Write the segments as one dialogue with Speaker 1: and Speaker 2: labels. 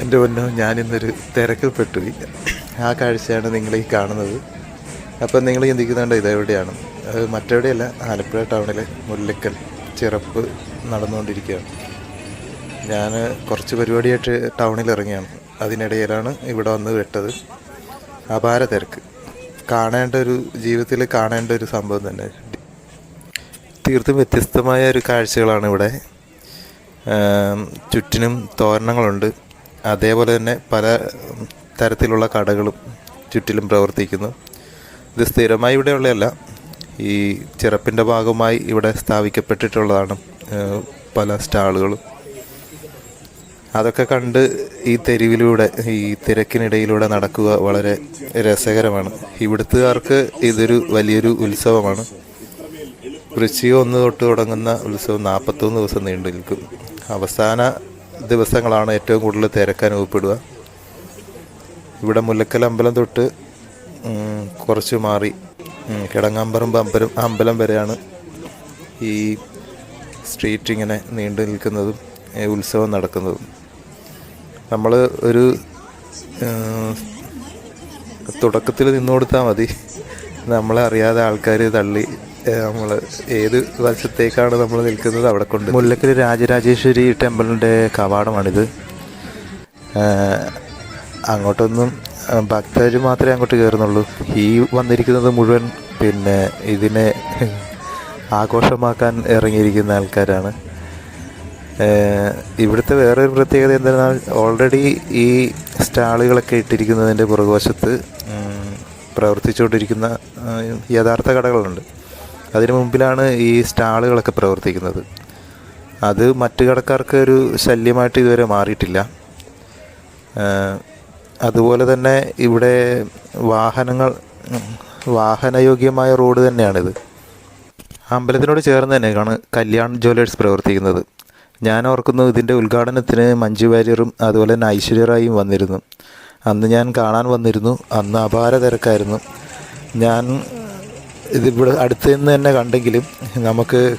Speaker 1: എന്റെ പൊന്നോ ഞാനിന്നൊരു തിരക്കിൽ പെട്ടുപോയി ആ കാഴ്ചയാണ് നിങ്ങൾ ഈ കാണുന്നത്. അപ്പം നിങ്ങൾ ചിന്തിക്കുന്നുണ്ട് ഇതെവിടെയാണ്? അത് മറ്റെവിടെയല്ല ആലപ്പുഴ ടൗണിലെ മുല്ലക്കൽ ചിറപ്പ് നടന്നുകൊണ്ടിരിക്കുകയാണ്. ഞാൻ കുറച്ച് പരിപാടിയായിട്ട് ടൗണിൽ ഇറങ്ങിയാണ്. അതിനിടയിലാണ് ഇവിടെ വന്ന് വിട്ടത് അപാര തിരക്ക്. കാണേണ്ട ഒരു ജീവിതത്തിൽ കാണേണ്ട ഒരു സംഭവം തന്നെ. തീർത്തും വ്യത്യസ്തമായ ഒരു കാഴ്ചകളാണ് ഇവിടെ. ചുറ്റിനും തോരണങ്ങളുണ്ട്. അതേപോലെ തന്നെ പല തരത്തിലുള്ള കടകളും ചുറ്റിലും പ്രവർത്തിക്കുന്നു. ഇത് സ്ഥിരമായി ഇവിടെയുള്ളതല്ല. ഈ ചിറപ്പിന്റെ ഭാഗമായി ഇവിടെ സ്ഥാപിക്കപ്പെട്ടിട്ടുള്ളതാണ് പല സ്റ്റാളുകളും. അതൊക്കെ കണ്ട് ഈ തെരുവിലൂടെ ഈ തിരക്കിനിടയിലൂടെ നടക്കുക വളരെ രസകരമാണ്. ഇവിടുത്തുകാർക്ക് ഇതൊരു വലിയൊരു ഉത്സവമാണ്. വൃശ്ചിക ഒന്ന് തൊട്ട് തുടങ്ങുന്ന ഉത്സവം നാൽപ്പത്തൊന്ന് ദിവസം നീണ്ടു നിൽക്കും. അവസാന ദിവസങ്ങളാണ് ഏറ്റവും കൂടുതൽ തിരക്ക് അനുഭവപ്പെടുക ഇവിടെ മുല്ലക്കൽ അമ്പലം തൊട്ട് കുറച്ച് മാറി കിടങ്ങാമ്പറമ്പ് അമ്പലം അമ്പലം വരെയാണ് ഈ സ്ട്രീറ്റ് ഇങ്ങനെ നീണ്ടു നിൽക്കുന്നതും ഉത്സവം നടക്കുന്നതും. നമ്മൾ ഒരു തുടക്കത്തിൽ നിന്നു കൊടുത്താൽ മതി. നമ്മളെ അറിയാതെ ആൾക്കാർ തള്ളി നമ്മൾ ഏത് വശത്തേക്കാണ് നമ്മൾ നിൽക്കുന്നത് അവിടെ കൊണ്ട്? മുല്ലക്കൽ രാജരാജേശ്വരി ടെമ്പിളിന്റെ കവാടമാണിത്. അങ്ങോട്ടൊന്നും ഭക്തർ മാത്രമേ അങ്ങോട്ട് കയറുന്നുള്ളൂ ഈ വന്നിരിക്കുന്നത് മുഴുവൻ പിന്നെ ഇതിനെ ആഘോഷമാക്കാൻ ഇറങ്ങിയിരിക്കുന്ന ആൾക്കാരാണ്. ഇവിടുത്തെ വേറൊരു പ്രത്യേകത എന്തെന്നാൽ ഓൾറെഡി ഈ സ്റ്റാളുകളൊക്കെ ഇട്ടിരിക്കുന്നതിന്റെ പുറകുവശത്ത് പ്രവർത്തിച്ചുകൊണ്ടിരിക്കുന്ന യഥാർത്ഥ കടകളുണ്ട്. അതിനു മുമ്പിലാണ് ഈ സ്റ്റാളുകളൊക്കെ പ്രവർത്തിക്കുന്നത്. അത് മറ്റു കടക്കാർക്ക് ഒരു ശല്യമായിട്ട് ഇതുവരെ മാറിയിട്ടില്ല. അതുപോലെ തന്നെ ഇവിടെ വാഹനങ്ങൾ വാഹനയോഗ്യമായ റോഡ് തന്നെയാണിത്. അമ്പലത്തിനോട് ചേർന്ന് തന്നെയാണ് കല്യാൺ ജ്വല്ലേഴ്സ് പ്രവർത്തിക്കുന്നത്. ഞാൻ ഓർക്കുന്നു ഇതിന്റെ ഉദ്ഘാടനത്തിന് മഞ്ജു വാര്യറും അതുപോലെ തന്നെ ഐശ്വര്യറായും വന്നിരുന്നു. അന്ന് ഞാൻ കാണാൻ വന്നിരുന്നു. അന്ന് അപാര തിരക്കായിരുന്നു. ഞാൻ ഇതിവിടെ അടുത്ത് നിന്ന് തന്നെ കണ്ടെങ്കിലും നമുക്ക്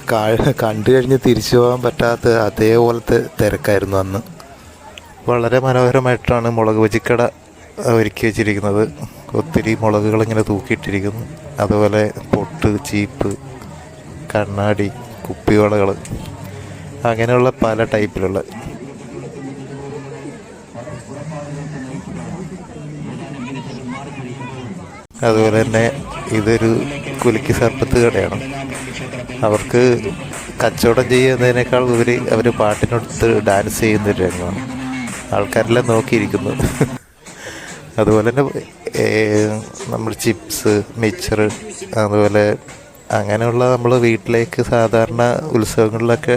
Speaker 1: കണ്ടു കഴിഞ്ഞ് തിരിച്ചു പോകാൻ പറ്റാത്ത അതേപോലത്തെ തിരക്കായിരുന്നു അന്ന്. വളരെ മനോഹരമായിട്ടാണ് മുളക് ബജിക്കട ഒരുക്കി വെച്ചിരിക്കുന്നത്. ഒത്തിരി മുളകുകൾ ഇങ്ങനെ തൂക്കിയിട്ടിരിക്കുന്നു. അതുപോലെ പൊട്ട് ചീപ്പ് കണ്ണാടി കുപ്പിവളകൾ അങ്ങനെയുള്ള പല ടൈപ്പിലുള്ള അതുപോലെ തന്നെ ഇതൊരു കുലുക്കി സർപ്പത്ത് കടയാണ്. അവർക്ക് കച്ചവടം ചെയ്യുന്നതിനേക്കാൾ ഉപരി അവർ പാട്ടിനടുത്ത് ഡാൻസ് ചെയ്യുന്ന ഒരു രംഗമാണ്. ആൾക്കാരെല്ലാം നോക്കിയിരിക്കുന്നു. അതുപോലെ തന്നെ നമ്മൾ ചിപ്സ് മിച്ചർ അതുപോലെ അങ്ങനെയുള്ള നമ്മൾ വീട്ടിലേക്ക് സാധാരണ ഉത്സവങ്ങളിലൊക്കെ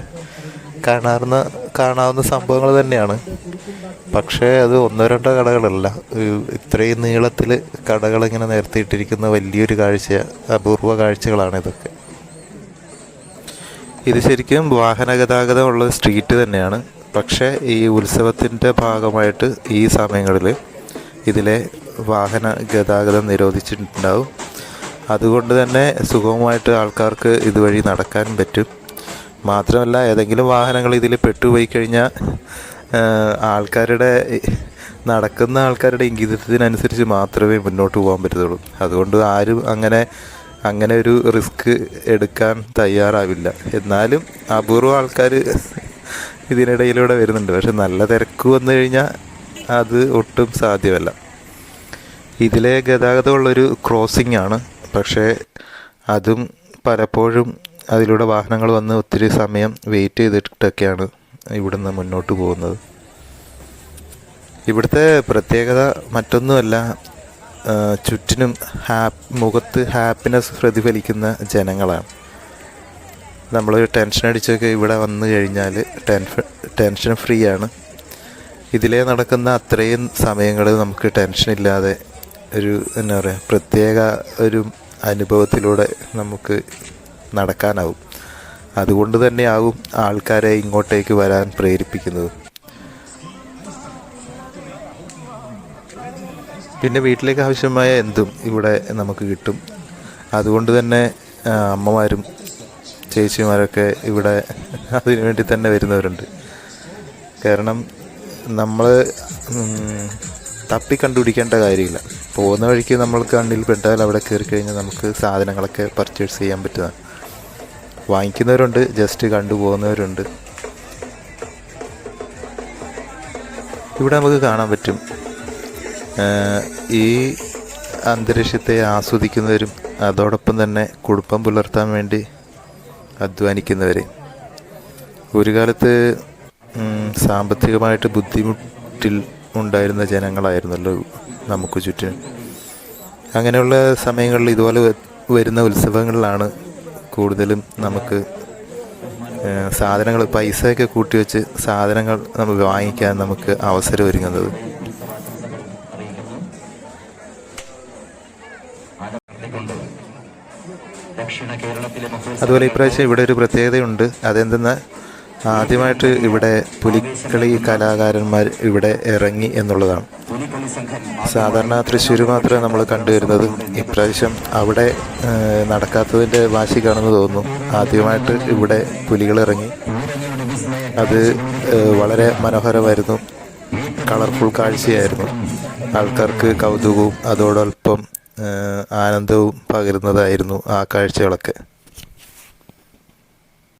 Speaker 1: കാണാറുന്ന കാണാവുന്ന സംഭവങ്ങൾ തന്നെയാണ്. പക്ഷേ അത് ഒന്നോ രണ്ടോ കടകളല്ല. ഇത്രയും നീളത്തിൽ കടകളിങ്ങനെ നിരത്തിയിട്ടിരിക്കുന്ന വലിയൊരു കാഴ്ച അപൂർവ കാഴ്ചകളാണ് ഇതൊക്കെ. ഇത് ശരിക്കും വാഹന ഗതാഗതമുള്ള സ്ട്രീറ്റ് തന്നെയാണ്. പക്ഷേ ഈ ഉത്സവത്തിന്റെ ഭാഗമായിട്ട് ഈ സമയങ്ങളിൽ ഇതിലെ വാഹന ഗതാഗതം നിരോധിച്ചിട്ടുണ്ടാവും. അതുകൊണ്ട് തന്നെ സുഗമമായിട്ട് ആൾക്കാർക്ക് ഇതുവഴി നടക്കാൻ പറ്റും. മാത്രമല്ല ഏതെങ്കിലും വാഹനങ്ങൾ ഇതിൽ പെട്ടുപോയി കഴിഞ്ഞാൽ ആൾക്കാരുടെ നടക്കുന്ന ആൾക്കാരുടെ ഇംഗിതത്തിനനുസരിച്ച് മാത്രമേ മുന്നോട്ട് പോകാൻ പറ്റത്തുള്ളൂ. അതുകൊണ്ട് ആരും അങ്ങനെ അങ്ങനെ ഒരു റിസ്ക് എടുക്കാൻ തയ്യാറാവില്ല. എന്നാലും അപൂർവം ആൾക്കാർ ഇതിനിടയിലൂടെ വരുന്നുണ്ട്. പക്ഷെ നല്ല തിരക്ക് വന്നു കഴിഞ്ഞാൽ അത് ഒട്ടും സാധ്യമല്ല. ഇതിലെ ഗതാഗതമുള്ളൊരു ക്രോസിംഗ് ആണ്. പക്ഷേ അതും പലപ്പോഴും അതിലൂടെ വാഹനങ്ങൾ വന്ന് ഒത്തിരി സമയം വെയിറ്റ് ചെയ്തിട്ടൊക്കെയാണ് ഇവിടുന്ന് മുന്നോട്ട് പോകുന്നത്. ഇവിടുത്തെ പ്രത്യേകത മറ്റൊന്നുമല്ല ചുറ്റിനും ഹാപ്പ് മുഖത്ത് ഹാപ്പിനെസ് പ്രതിഫലിക്കുന്ന ജനങ്ങളാണ്. നമ്മൾ ടെൻഷൻ അടിച്ചൊക്കെ ഇവിടെ വന്നു കഴിഞ്ഞാൽ ടെൻഷൻ ടെൻഷൻ ഫ്രീ ആണ്. ഇതിലേ നടക്കുന്ന അത്രയും സമയങ്ങൾ നമുക്ക് ടെൻഷൻ ഇല്ലാതെ ഒരു എന്താ പറയുക പ്രത്യേക ഒരു അനുഭവത്തിലൂടെ നമുക്ക് നടക്കാനാവും. അതുകൊണ്ട് തന്നെയാവും ആൾക്കാരെ ഇങ്ങോട്ടേക്ക് വരാൻ പ്രേരിപ്പിക്കുന്നത്. പിന്നെ വീട്ടിലേക്ക് ആവശ്യമായ എന്തും ഇവിടെ നമുക്ക് കിട്ടും. അതുകൊണ്ട് തന്നെ അമ്മമാരും ചേച്ചിമാരൊക്കെ ഇവിടെ അതിനു വേണ്ടി തന്നെ വരുന്നവരുണ്ട്. കാരണം നമ്മൾ തപ്പി കണ്ടുപിടിക്കേണ്ട കാര്യമില്ല. പോകുന്ന വഴിക്ക് നമ്മൾ കണ്ണിൽ പെട്ടാൽ അവിടെ കയറി കഴിഞ്ഞാൽ നമുക്ക് സാധനങ്ങളൊക്കെ പർച്ചേസ് ചെയ്യാൻ പറ്റുന്നതാണ്. വാങ്ങിക്കുന്നവരുണ്ട് ജസ്റ്റ് കണ്ടു പോകുന്നവരുണ്ട് ഇവിടെ നമുക്ക് കാണാൻ പറ്റും ഈ അന്തരീക്ഷത്തെ ആസ്വദിക്കുന്നവരും അതോടൊപ്പം തന്നെ കുടുംബം പുലർത്താൻ വേണ്ടി അധ്വാനിക്കുന്നവരെ. ഒരു കാലത്ത് സാമ്പത്തികമായിട്ട് ബുദ്ധിമുട്ടിൽ ഉണ്ടായിരുന്ന ജനങ്ങളായിരുന്നല്ലോ നമുക്ക് ചുറ്റും. അങ്ങനെയുള്ള സമയങ്ങളിൽ ഇതുപോലെ വരുന്ന ഉത്സവങ്ങളിലാണ് കൂടുതലും നമുക്ക് സാധനങ്ങൾ പൈസയൊക്കെ കൂട്ടി വെച്ച് സാധനങ്ങൾ നമുക്ക് വാങ്ങിക്കാൻ നമുക്ക് അവസരം ഒരുങ്ങുന്നത്. അതുപോലെ ഇപ്രാവശ്യം ഇവിടെ ഒരു പ്രത്യേകതയുണ്ട്. അതെന്തെന്നാൽ ആദ്യമായിട്ട് ഇവിടെ പുലിക്കളി കലാകാരന്മാർ ഇവിടെ ഇറങ്ങി എന്നുള്ളതാണ്. സാധാരണ തൃശ്ശൂർ മാത്രമേ നമ്മൾ കണ്ടുവരുന്നത്. ഇപ്രാവശ്യം അവിടെ നടക്കാത്തതിന്റെ വാശി കാണുന്നു തോന്നുന്നു. ആദ്യമായിട്ട് ഇവിടെ പുലികൾ ഇറങ്ങി. അത് വളരെ മനോഹരമായിരുന്നു. കളർഫുൾ കാഴ്ചയായിരുന്നു. ആൾക്കാർക്ക് കൗതുകവും അതോടൊപ്പം ആനന്ദവും പകരുന്നതായിരുന്നു ആ കാഴ്ചകളൊക്കെ.